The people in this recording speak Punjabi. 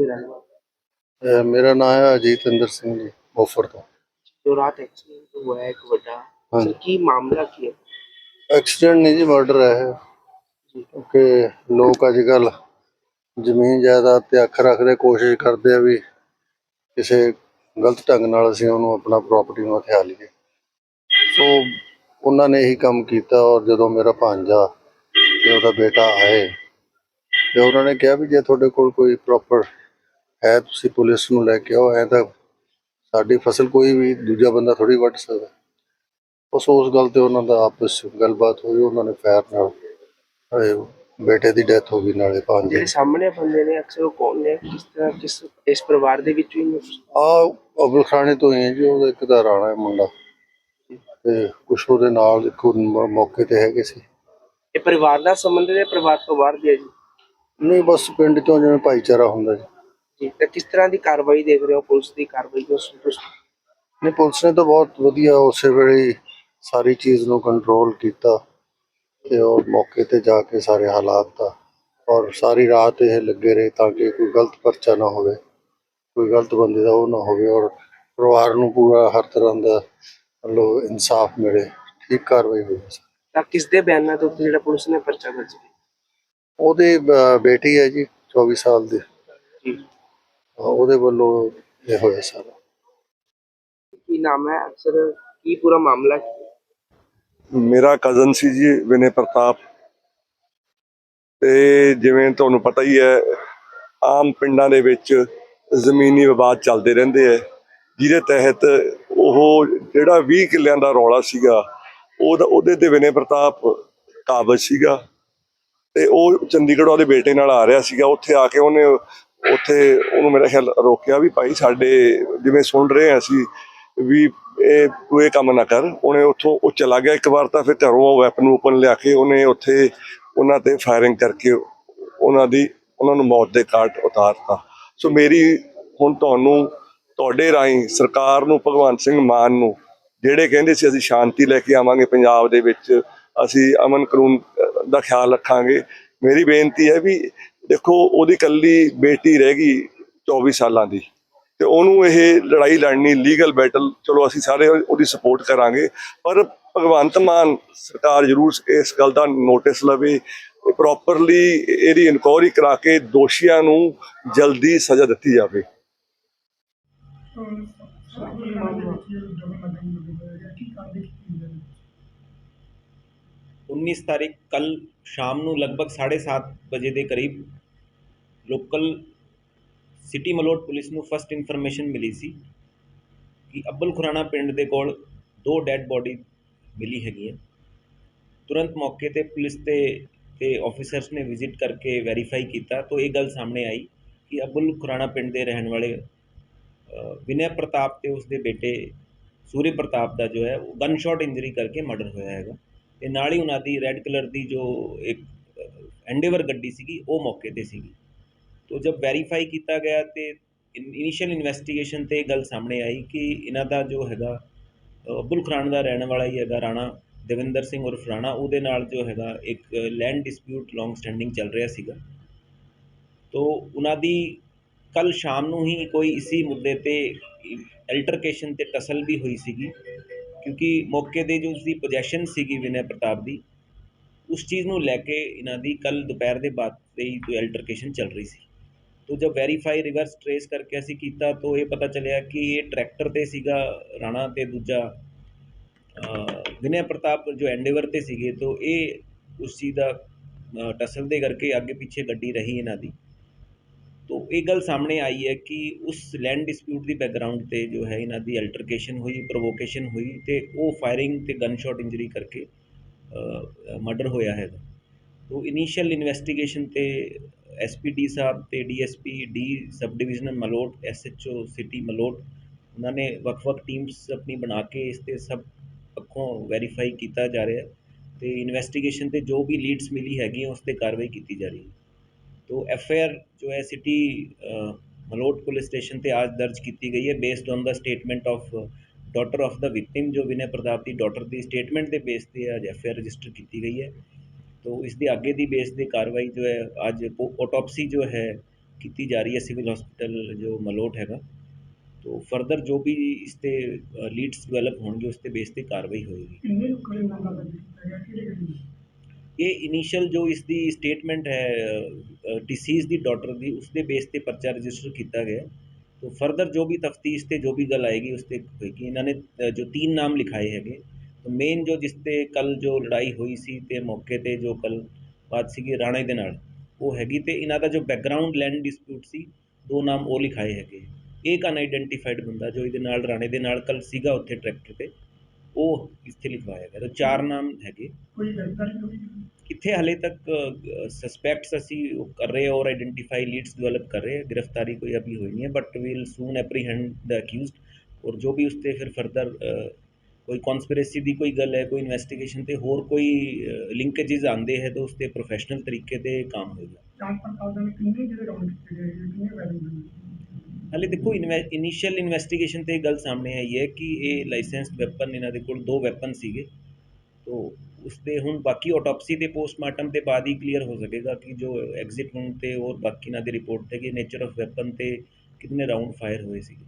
ਜੀ ਕਿੱਥੋਂ ਦੇ ਰਹਿਣ ਵਾਲੇ ਅਹ ਮੇਰਾ ਨਾਮ ਹੈ ਅਜੀਤਿੰਦਰ ਸਿੰਘ ਜੀ ਬੋਫਰ ਤੋਂ। ਜੋ ਰਾਤ ਐਕਸੀਡੈਂਟ ਹੋਇਆ ਇੱਕ ਵੱਡਾ ਹਾਂਜੀ। ਸਰ ਕੀ ਮਾਮਲਾ ਕੀ ਹੈ? ਐਕਸੀਡੈਂਟ ਨਹੀਂ ਜੀ ਮਰਡਰ ਹੈ ਇਹ। ਲੋਕ ਅੱਜ ਕੱਲ ਜ਼ਮੀਨ ਜਾਇਦਾਦ ਤੇ ਅੱਖ ਰੱਖਦੇ ਕੋਸ਼ਿਸ਼ ਕਰਦੇ ਆ ਵੀ ਕਿਸੇ ਗਲਤ ਢੰਗ ਨਾਲ ਅਸੀਂ ਉਹਨੂੰ ਆਪਣਾ ਪ੍ਰਾਪਰਟੀ ਨੂੰ ਹਥਿਆ ਲਈਏ। ਸੋ ਉਹਨਾਂ ਨੇ ਇਹੀ ਕੰਮ ਕੀਤਾ ਔਰ ਜਦੋਂ ਮੇਰਾ ਭਾਂਜਾ ਤੇ ਉਹਦਾ ਬੇਟਾ ਆਏ ਤੇ ਉਹਨਾਂ ਨੇ ਕਿਹਾ ਵੀ ਜੇ ਤੁਹਾਡੇ ਕੋਲ ਕੋਈ ਪ੍ਰੋਪਰ ਹੈ ਤੁਸੀਂ ਪੁਲਿਸ ਨੂੰ ਲੈ ਕੇ ਆਓ ਐ ਤਾਂ ਸਾਡੀ ਫਸਲ ਕੋਈ ਵੀ ਦੂਜਾ ਬੰਦਾ ਥੋੜੀ ਵੱਢ ਸਕਦਾ। ਉਸ ਉਸ ਗੱਲ ਤੇ ਉਹਨਾਂ ਦਾ ਆਪਸ 'ਚ ਗੱਲਬਾਤ ਹੋਈ ਉਹਨਾਂ ਨੇ ਫੈਰ ਨਾਲ ਇਹ ਬੇਟੇ ਦੀ ਡੈਥ ਹੋ ਗਈ ਨਾਲੇ ਭਾਂਜੇ ਜਿਹੜੇ ਸਾਹਮਣੇ ਬੰਦੇ ਨੇ ਅਕਸਰ ਉਹ ਕੌਣ ਨੇ? ਕਿਸ ਤਰ੍ਹਾਂ ਕਿਸ ਇਸ ਪਰਿਵਾਰ ਦੇ ਵਿੱਚੋਂ ਹੀ ਨੇ? ਆ ਅਬਲ ਖਾਣੇ ਤੋਂ ਹੀ ਹੈ ਜੀ ਉਹਦਾ ਇੱਕ ਦਾ ਰਾਣਾ ਹੈ ਮੁੰਡਾ। ਤੇ ਕੁਛ ਉਹਦੇ ਨਾਲ ਇੱਕ ਹੋਰ ਮ- ਮੌਕੇ ਤੇ ਹੈਗੇ ਸੀ। ਇਹ ਪਰਿਵਾਰ ਦਾ ਸੰਬੰਧ ਹੈ ਪਰਿਵਾਰ ਤੋਂ ਬਾਹਰ ਦੀ ਹੈ ਜੀ? ਨਹੀਂ ਬਸ ਪਿੰਡ ਚੋਂ ਜਿਵੇਂ ਭਾਈਚਾਰਾ ਹੁੰਦਾ ਜੀ। ਤਾਂ ਕਿਸ ਤਰ੍ਹਾਂ ਦੀ ਕਾਰਵਾਈ ਦੇਖ ਰਹੇ ਹੋ? ਪੁਲਿਸ ਦੀ ਕਾਰਵਾਈ ਤੋਂ ਸੰਤੁਸ਼ਟ ਨਹੀਂ ਪੁਲਿਸ ਨੇ ਤਾਂ ਬਹੁਤ ਵਧੀਆ ਉਸੇ ਵੇਲੇ ਸਾਰੀ ਚੀਜ਼ ਨੂੰ ਕੰਟਰੋਲ ਕੀਤਾ ਤੇ ਉਹ ਮੌਕੇ ਤੇ ਜਾ ਕੇ ਸਾਰੇ ਹਾਲਾਤ ਦਾ ਔਰ ਸਾਰੀ ਰਾਤ ਇਹ ਲੱਗੇ ਰਹੇ ਤਾਂ ਕਿ ਕੋਈ ਗਲਤ ਪਰਚਾ ਨਾ ਹੋਵੇ ਕੋਈ ਗਲਤ ਬੰਦੇ ਦਾ ਉਹ ਨਾ ਹੋਵੇ ਔਰ ਪਰਿਵਾਰ ਨੂੰ ਪੂਰਾ ਹਰ ਤਰ੍ਹਾਂ ਦਾ ਲੋ ਇਨਸਾਫ ਮਿਲੇ ਠੀਕ ਕਾਰਵਾਈ ਹੋਈ ਤਾਂ ਕਿਸ ਦੇ ਬਿਆਨਾਂ ਤੋਂ ਜਿਹੜਾ ਪੁਲਿਸ ਨੇ ਪਰਚਾ ਦਰਜ ਕੀਤਾ? ਉਹਦੀ ਬੇਟੀ ਹੈ ਜੀ 24 ਸਾਲ ਦੀ। ਜੀ ਉਹਦੇ ਵੱਲੋਂ ਇਹ ਹੋਇਆ ਸਾਰਾ। ਕੀ ਨਾਮ ਹੈ? ਅਕਸਰ ਕੀ ਪੂਰਾ ਮਾਮਲਾ? ਮੇਰਾ ਕਜ਼ਨ ਸੀ ਜੀ ਵਿਨੇ ਪ੍ਰਤਾਪ। ਤੇ ਜਿਵੇਂ ਤੁਹਾਨੂੰ ਪਤਾ ਹੀ ਹੈ ਆਮ ਪਿੰਡਾਂ ਦੇ ਵਿੱਚ ਜ਼ਮੀਨੀ ਵਿਵਾਦ ਚੱਲਦੇ ਰਹਿੰਦੇ ਆ ਜਿਹਦੇ ਤਹਿਤ ਉਹ ਜਿਹੜਾ 20 ਕਿੱਲਿਆਂ ਦਾ ਰੌਲਾ ਸੀਗਾ ਉਹਦਾ ਉਹਦੇ ਤੇ ਵਿਨੇ ਪ੍ਰਤਾਪ ਕਾਬਜ ਸੀਗਾ। ਤੇ ਉਹ ਚੰਡੀਗੜ੍ਹ ਉਹਦੇ ਬੇਟੇ ਨਾਲ ਆ ਰਿਹਾ ਸੀਗਾ। ਉੱਥੇ ਆ ਕੇ ਉਹਨੇ ਉੱਥੇ ਉਹਨੂੰ ਮੇਰਾ ਖਿਆਲ ਰੋਕਿਆ ਵੀ ਭਾਈ ਸਾਡੇ ਜਿਵੇਂ ਸੁਣ ਰਹੇ ਅਸੀਂ ਵੀ ਇਹ ਤੂੰ ਇਹ ਕੰਮ ਨਾ ਕਰ, ਉਹਨੇ ਉੱਥੋਂ ਉਹ ਚਲਾ ਗਿਆ ਇੱਕ ਵਾਰ ਤਾਂ ਫਿਰ ਘਰੋਂ ਵੈਪਨ ਓਪਨ ਲਿਆ ਕੇ ਉਹਨੇ ਉੱਥੇ ਉਹਨਾਂ ਤੇ ਫਾਇਰਿੰਗ ਕਰਕੇ ਉਹਨਾਂ ਦੀ, ਉਹਨਾਂ ਨੂੰ ਮੌਤ ਦੇ ਘਾਟ ਉਤਾਰਤਾ। ਸੋ ਮੇਰੀ ਹੁਣ ਤੁਹਾਨੂੰ, ਤੁਹਾਡੇ ਰਾਹੀਂ ਸਰਕਾਰ ਨੂੰ, ਭਗਵੰਤ ਸਿੰਘ ਮਾਨ ਨੂੰ ਜਿਹੜੇ ਕਹਿੰਦੇ ਸੀ ਅਸੀਂ ਸ਼ਾਂਤੀ ਲੈ ਕੇ ਆਵਾਂਗੇ ਪੰਜਾਬ ਦੇ ਵਿੱਚ, ਅਸੀਂ ਅਮਨ ਕਾਨੂੰਨ ਦਾ ਖਿਆਲ ਰੱਖਾਂਗੇ, ਮੇਰੀ ਬੇਨਤੀ ਹੈ ਵੀ ਦੇਖੋ ਉਹਦੀ ਕੱਲੀ ਬੇਟੀ ਰਹਿ ਗਈ 24 ਸਾਲਾਂ ਦੀ ਤੇ ਉਹਨੂੰ ਇਹ ਲੜਾਈ ਲੜਨੀ ਲੀਗਲ ਬੈਟਲ ਚਲੋ ਅਸੀਂ ਸਾਰੇ ਉਹਦੀ ਸਪੋਰਟ ਕਰਾਂਗੇ ਪਰ ਭਗਵੰਤ ਮਾਨ ਸਰਕਾਰ ਜ਼ਰੂਰ ਇਸ ਗੱਲ ਦਾ ਨੋਟਿਸ ਲਵੇ ਪ੍ਰੋਪਰਲੀ ਇਹਦੀ ਇਨਕੁਆਇਰੀ ਕਰਾ ਕੇ ਦੋਸ਼ੀਆਂ ਨੂੰ ਜਲਦੀ ਸਜ਼ਾ ਦਿੱਤੀ ਜਾਵੇ उन्नीस तारीख कल शाम ਨੂੰ ਲਗਭਗ 7:30 ਵਜੇ ਦੇ ਕਰੀਬ ਲੋਕਲ ਸਿਟੀ ਮਲੋਟ ਪੁਲਿਸ ਨੂੰ ਫਸਟ ਇਨਫੋਰਮੇਸ਼ਨ ਮਿਲੀ ਸੀ ਕਿ ਅੱਬਲ ਖੁਰਾਣਾ ਪਿੰਡ ਦੇ ਕੋਲ ਦੋ ਡੈੱਡ ਬੋਡੀ ਮਿਲੀ ਹੈਗੀਆਂ ਤੁਰੰਤ ਮੌਕੇ ਤੇ ਪੁਲਿਸ ਤੇ ਤੇ ਆਫੀਸਰਸ ਨੇ ਵਿਜ਼ਿਟ ਕਰਕੇ ਵੈਰੀਫਾਈ ਕੀਤਾ ਤਾਂ ਇਹ ਗੱਲ ਸਾਹਮਣੇ ਆਈ ਕਿ ਅਬੁਲ ਖੁਰਾਣਾ ਪਿੰਡ ਦੇ ਰਹਿਣ ਵਾਲੇ ਵਿਨੈ ਪ੍ਰਤਾਪ ਤੇ ਉਸਦੇ ਬੇਟੇ ਸੂਰਿਆ ਪ੍ਰਤਾਪ ਦਾ ਜੋ ਹੈ, ਉਹ ਗਨ ਸ਼ਾਟ ਇੰਜਰੀ ਕਰਕੇ ਮਰਡਰ ਹੋਇਆ ਹੈਗਾ। ਤੇ ਨਾਲ ਹੀ ਉਹਨਾਂ ਦੀ ਰੈੱਡ ਕਲਰ ਦੀ ਜੋ ਇੱਕ ਐਂਡੇਵਰ ਗੱਡੀ ਸੀਗੀ, ਉਹ ਮੌਕੇ ਤੇ ਸੀਗੀ। ਤੋ ਜਦ ਵੈਰੀਫਾਈ ਕੀਤਾ ਗਿਆ ਤੇ ਇਨੀਸ਼ੀਅਲ ਇਨਵੈਸਟੀਗੇਸ਼ਨ ਤੇ ਇਹ ਗੱਲ ਸਾਹਮਣੇ ਆਈ ਕਿ ਇਹਨਾਂ ਦਾ ਜੋ ਹੈਗਾ ਅ, ਅਬਦੁਲ ਖੁਰਾਨ ਦਾ ਰਹਿਣ ਵਾਲਾ ਹੀ ਹੈਗਾ ਰਾਣਾ ਦਵਿੰਦਰ ਸਿੰਘ ਉਰਫ ਰਾਣਾ ਉਹਦੇ ਨਾਲ ਜੋ ਹੈਗਾ ਇੱਕ ਲੈਂਡ ਡਿਸਪਿਊਟ ਲੌਂਗ ਸਟੈਂਡਿੰਗ ਚੱਲ ਰਿਹਾ ਸੀਗਾ। ਤੋ ਉਹਨਾਂ ਦੀ ਕੱਲ ਸ਼ਾਮ ਨੂੰ ਹੀ ਕੋਈ ਇਸੀ ਮੁੱਦੇ ਤੇ ਅਲਟਰਕੇਸ਼ਨ ਤੇ ਟਸਲ ਵੀ ਹੋਈ ਸੀਗੀ ਕਿਉਂਕਿ ਮੌਕੇ ਦੇ ਜੋ ਉਸਦੀ ਪੋਜੈਸ਼ਨ ਸੀਗੀ ਵਿਨੈ ਪ੍ਰਤਾਪ ਦੀ ਉਸ ਚੀਜ਼ ਨੂੰ ਲੈ ਕੇ ਇਹਨਾਂ ਦੀ ਕੱਲ ਦੁਪਹਿਰ ਦੇ ਬਾਅਦ ਤੇ ਹੀ ਕੋਈ ਅਲਟਰਕੇਸ਼ਨ ਚੱਲ ਰਹੀ ਸੀ। ਤੋ ਜਦ ਵੈਰੀਫਾਈ ਰਿਵਰਸ ਟਰੇਸ ਕਰਕੇ ਅਸੀਂ ਕੀਤਾ ਤਾਂ ਇਹ ਪਤਾ ਚੱਲਿਆ ਕਿ ਇਹ ਟਰੈਕਟਰ ਤੇ ਸੀਗਾ ਰਾਣਾ ਤੇ ਦੂਜਾ ਅ, ਪ੍ਰਤਾਪ ਜੋ ਐਂਡੇਵਰ ਤੇ ਸੀਗੇ ਤੋ ਇਹ ਉਸ ਚੀਜ਼ ਦਾ ਟਸਲ ਦੇ ਕਰਕੇ ਅੱਗੇ ਪਿੱਛੇ ਗੱਡੀ ਰਹੀ ਇਹਨਾਂ ਦੀ। ਤੋ ਇਹ ਗੱਲ ਸਾਹਮਣੇ ਆਈ ਹੈ ਕਿ ਉਸ ਲੈਂਡ ਡਿਸਪਿਊਟ ਦੀ ਬੈਕਗ੍ਰਾਉਂਡ ਤੇ ਜੋ ਹੈ ਇਹਨਾਂ ਦੀ ਅਲਟਰਕੇਸ਼ਨ ਹੋਈ ਪ੍ਰੋਵੋਕੇਸ਼ਨ ਹੋਈ ਤੇ ਉਹ ਫਾਇਰਿੰਗ ਤੇ ਗਨ ਸ਼ਾਟ ਇੰਜਰੀ ਕਰਕੇ ਮਰਡਰ ਹੋਇਆ ਹੈ ਤੋ ਇਨੀਸ਼ੀਅਲ ਇਨਵੈਸਟੀਗੇਸ਼ਨ ਤੇ ਐਸਪੀਡੀ ਸਾਹਿਬ ਤੇ DSP D sub divisional Malout SHO city Malout ਉਹਨਾਂ ਨੇ ਵੱਖ-ਵੱਖ ਟੀਮਸ ਆਪਣੀ ਬਣਾ ਕੇ ਇਸ ਤੇ ਸਭ ਪੱਖੋਂ ਵੈਰੀਫਾਈ ਕੀਤਾ ਜਾ ਰਿਹਾ ਹੈ ਤੇ ਇਨਵੈਸਟੀਗੇਸ਼ਨ ਤੇ ਜੋ ਵੀ ਲੀਡਸ ਮਿਲੀ ਹੈਗੀ ਉਸ ਤੇ ਕਾਰਵਾਈ ਕੀਤੀ ਜਾ ਰਹੀ ਹੈ तो एफ जो है सिटी मलोट पुलिस स्टेशन पे आज दर्ज की गई है based on the statement of daughter of the victim जो विनय प्रताप की डॉटर की स्टेटमेंट के बेस पे आज एफ रजिस्टर की गई है तो इसकी आगे की बेस की कार्रवाई जो है आज ऑटोपसी जो है ਕੀਤੀ ਜਾ ਰਹੀ ਹੈ ਸਿਵਲ ਹਸਪੀਟਲ ਜੋ ਮਲੋਟ ਹੈਗਾ ਤੋ ਫਰਦਰ ਜੋ ਵੀ ਇਸ ਤੇ ਲੀਡਸ ਡਿਵੈਲਪ ਹੋਣਗੇ ਉਸ ਤੇ ਬੇਸ ਤੇ ਕਾਰਵਾਈ ਹੋਏਗੀ ਕਿੰਨੇ ਲੋਕਾਂ ਦੇ ਮਾਮਲਾ ਦਰਜ ਕੀਤਾ ਗਿਆ ਕਿਹੜੇ ਕਿਹੜੇ ਇਹ ਇਨੀਸ਼ੀਅਲ ਜੋ ਇਸ ਦੀ ਸਟੇਟਮੈਂਟ ਹੈ ਡਿਸੀਜ਼ ਦੀ ਡਾਟਰ ਦੀ ਉਸ ਦੇ ਬੇਸ ਤੇ ਪਰਚਾ ਰਜਿਸਟਰ ਕੀਤਾ ਗਿਆ ਤੋ ਫਰਦਰ ਜੋ ਵੀ ਤਫਤੀਸ਼ ਤੇ ਜੋ ਵੀ ਗੱਲ ਆਏਗੀ ਉਸ ਤੇ ਹੋਏਗੀ ਇਹਨਾਂ ਨੇ ਅ, ਜੋ ਤਿੰਨ ਨਾਮ ਲਿਖਾਏ ਹੈਗੇ ਤੋ ਮੇਨ ਜੋ ਜਿਸ ਤੇ ਕੱਲ ਜੋ ਲੜਾਈ ਹੋਈ ਸੀ ਤੇ ਮੌਕੇ ਤੇ ਜੋ ਕੱਲ ਬਾਤ ਸੀਗੀ ਰਾਣੇ ਦੇ ਨਾਲ ਉਹ ਹੈਗੀ ਤੇ ਇਹਨਾਂ ਦਾ ਜੋ ਬੈਕਗ੍ਰਾਉਂਡ ਲੈਂਡ ਡਿਸਪਿਊਟ ਸੀ ਦੋ ਨਾਮ ਉਹ ਲਿਖਾਏ ਹੈਗੇ। ਇੱਕ ਅਨਆਇਡੈਂਟੀਫਾਈਡ ਬੰਦਾ ਜੋ ਇਹਦੇ ਨਾਲ ਰਾਣੇ ਦੇ ਨਾਲ ਕੱਲ ਸੀਗਾ ਉੱਥੇ ਟਰੈਕਟਰ ਤੇ ਉਹ ਇੱਥੇ ਲਿਖਵਾਇਆ ਗਿਆ। ਤਾਂ ਚਾਰ ਨਾਮ ਹੈਗੇ। ਕੋਈ ਗ੍ਰਿਫਤਾਰੀ ਹੋਈ। ਇੱਥੇ ਹਾਲੇ ਤੱਕ ਸਸਪੈਕਟਸ ਅਸੀਂ ਉਹ ਕਰ ਰਹੇ ਹਾਂ ਔਰ ਆਇਡੈਂਟੀਫਾਈ ਲੀਡਸ ਡਿਵੈਲਪ ਕਰ ਰਹੇ ਗ੍ਰਿਫਤਾਰੀ ਕੋਈ ਅਭੀ ਹੋਈ ਨਹੀਂ ਹੈ but will soon apprehend the accused ਔਰ ਜੋ ਵੀ ਉਸ ਤੇ ਫਿਰ ਫਰਦਰ ਕੋਈ ਕਨਸਪੀਰੇਸੀ ਦੀ ਕੋਈ ਗੱਲ ਹੈ ਕੋਈ ਇਨਵੈਸਟੀਗੇਸ਼ਨ ਤੇ ਹੋਰ ਕੋਈ ਲਿੰਕੇजेस ਆਉਂਦੇ ਹੈ ਤਾਂ ਉਸ ਤੇ ਪ੍ਰੋਫੈਸ਼ਨਲ ਤਰੀਕੇ ਤੇ ਕੰਮ ਹੋਏਗਾ ਜਾਂਚ ਪੜਤਾਲ ਦੇ ਵਿੱਚ ਕਿੰਨੇ ਜਿਹੜੇ ਰਾਉਂਡ ਕੀਤੇ ਗਏ ਨੇ, ਕਿੰਨੇ ਵੈਲਿਡ ਨੇ? ਹਾਲੇ ਦੇਖੋ ਇਨੀਸ਼ੀਅਲ ਇਨਵੈਸਟੀਗੇਸ਼ਨ ਤੇ ਗੱਲ ਸਾਹਮਣੇ ਆਈ ਹੈ ਕਿ ਇਹ ਲਾਇਸੈਂਸਡ ਵੈਪਨ ਇਹਨਾਂ ਦੇ ਕੋਲ ਦੋ ਵੈਪਨ ਸੀਗੇ। ਤੋ ਉਸ ਤੇ ਹੁਣ ਬਾਕੀ ਆਟੋਪਸੀ ਤੇ ਪੋਸਟਮਾਰਟਮ ਤੇ ਬਾਅਦ ਹੀ ਕਲੀਅਰ ਹੋ ਸਕੇਗਾ ਕਿ ਜੋ ਐਗਜ਼ਿਟ ਹੁਣ ਤੇ ਔਰ ਬਾਕੀ ਇਹਨਾਂ ਦੀ ਰਿਪੋਰਟ ਤੇ ਕਿ ਨੇਚਰ ਆਫ ਵੈਪਨ ਤੇ ਕਿੰਨੇ ਰਾਉਂਡ ਫਾਇਰ ਹੋਏ ਸੀਗੇ।